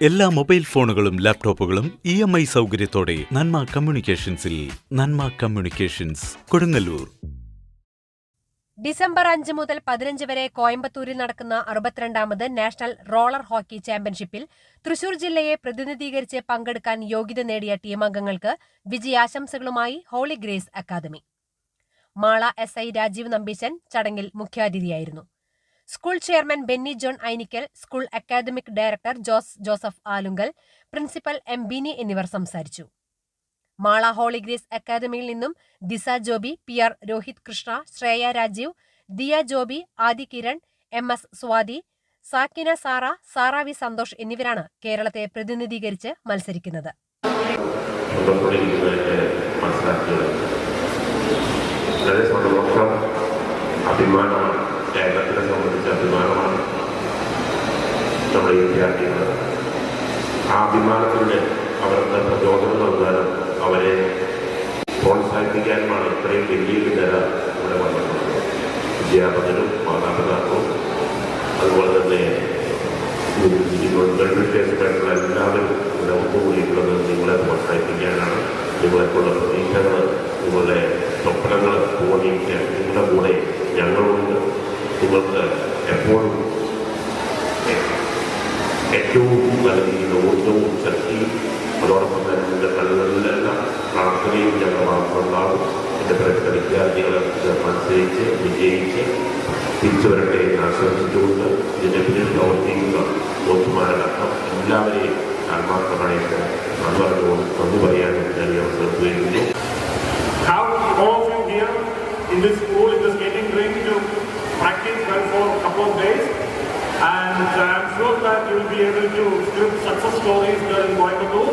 എല്ലാ മൊബൈൽ ഫോണുകളും ലാപ്ടോപ്പുകളും ഇ എം ഐ സൗകര്യത്തോടെ നന്മ കമ്മ്യൂണിക്കേഷൻസിൽ നന്മ കമ്മ്യൂണിക്കേഷൻസ് കൊടുങ്ങല്ലൂർ. ഡിസംബർ അഞ്ച് മുതൽ പതിനഞ്ച് വരെ കോയമ്പത്തൂരിൽ നടക്കുന്ന അറുപത്തിരണ്ടാമത് നാഷണൽ റോളർ ഹോക്കി ചാമ്പ്യൻഷിപ്പിൽ തൃശൂർ ജില്ലയെ പ്രതിനിധീകരിച്ച് പങ്കെടുക്കാൻ യോഗ്യത നേടിയ ടീം അംഗങ്ങൾക്ക് വിജയാശംസകളുമായി Holy Grace Academy. Mala S I Rajeev Nambeesan ചടങ്ങിൽ മുഖ്യാതിഥിയായിരുന്നു. School chairman Benny John Ainikkal school academic director Jose Joseph Alunkal principal M Bini എന്നിവർ സംസാരിച്ചു. മാള ഹോളി ഗ്രേസ് അക്കാദമിയിൽ നിന്നും Disa Joby P R Rohith Krishna Shreya Rajeev Diya Joby Aadi Kiran M S Swathi Sakina Sara Sara V Santhosh എന്നിവരാണ് കേരളത്തെ പ്രതിനിധീകരിച്ച് മത്സരിക്കുന്നത്. ഉൾക്കൊണ്ടിരിക്കുന്നതിന്റെ നമ്മുടെ വിദ്യാർത്ഥികൾ ആ അഭിമാനത്തിലൂടെ അവരുടെ പ്രചോദനം നൽകാനും അവരെ പ്രോത്സാഹിപ്പിക്കാനുമാണ് ഇത്രയും വലിയൊരു നില ഇവിടെ വന്നിട്ടുള്ളത്. അധ്യാപകരും മാതാപിതാക്കളും അതുപോലെ തന്നെ ഗവൺമെന്റ് എല്ലാവരും ഇവിടെ ഒത്തുകൂടിയിട്ടുള്ളത് നിങ്ങളെ പ്രോത്സാഹിപ്പിക്കാനാണ്. നിങ്ങളെക്കുള്ള പ്രതീക്ഷകൾ നിങ്ങളുടെ ഏറ്റവും നല്ല രീതിയിൽ ഊർജവും ശക്തിയും അതോടൊപ്പം തന്നെ നിങ്ങളുടെ കളികളിലെല്ലാം പ്രാർത്ഥനയും ഞങ്ങൾ ഭാഗത്തുണ്ടാകും എൻ്റെ പ്രശ്ന വിദ്യാർത്ഥികളെ മത്സരിച്ച് വിജയിച്ച് തിരിച്ചു വരട്ടെ എന്ന് ആശംസിച്ചുകൊണ്ട് ഇതിൻ്റെ പിന്നിൽ പ്രവർത്തിക്കുന്ന കോച്ചുമാരടക്കം എല്ലാവരെയും ആത്മാർത്ഥമായിട്ട് നന്ദി പറഞ്ഞുകൊണ്ട് നന്ദി പറയാനും ഞാൻ ഈ അവസരം ഉപയോഗിക്കുന്നു have all of you here in this And I'm sure that you will be able to script success stories there in Coimbatore.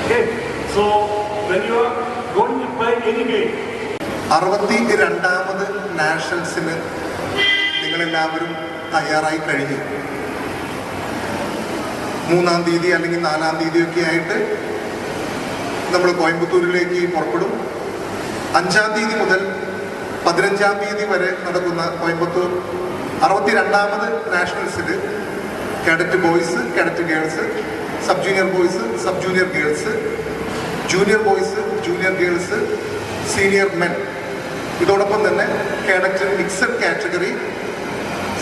Okay, so when you are going to play any game, അറുപത്തി രണ്ടാമത് നാഷണൽസിന് നിങ്ങളെല്ലാവരും തയ്യാറായി കഴിഞ്ഞു മൂന്നാം തീയതി അല്ലെങ്കിൽ നാലാം തീയതിയൊക്കെ ആയിട്ട് നമ്മൾ കോയമ്പത്തൂരിലേക്ക് പുറപ്പെടും അഞ്ചാം തീയതി മുതൽ പതിനഞ്ചാം തീയതി വരെ നടക്കുന്ന കോയമ്പത്തൂർ അറുപത്തി രണ്ടാമത് നാഷണൽസിൽ cadet boys cadet girls sub junior boys sub junior girls junior boys junior girls senior men ഇതോടൊപ്പം തന്നെ cadet mixed category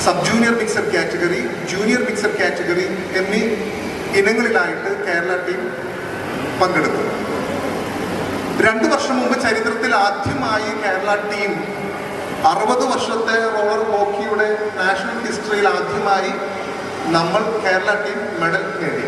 sub junior mixed category junior mixed category എന്നീ ഇനങ്ങളിലായിട്ട് കേരള ടീം പങ്കെടുക്കും. രണ്ട് വർഷം മുമ്പ് ചരിത്രത്തിൽ ആദ്യമായി കേരള ടീം അറുപത് വർഷത്തെ റോളർ ഹോക്കിയുടെ നാഷണൽ ഹിസ്റ്ററിയിൽ ആദ്യമായി നമ്മൾ കേരള ടീം മെഡൽ നേടി.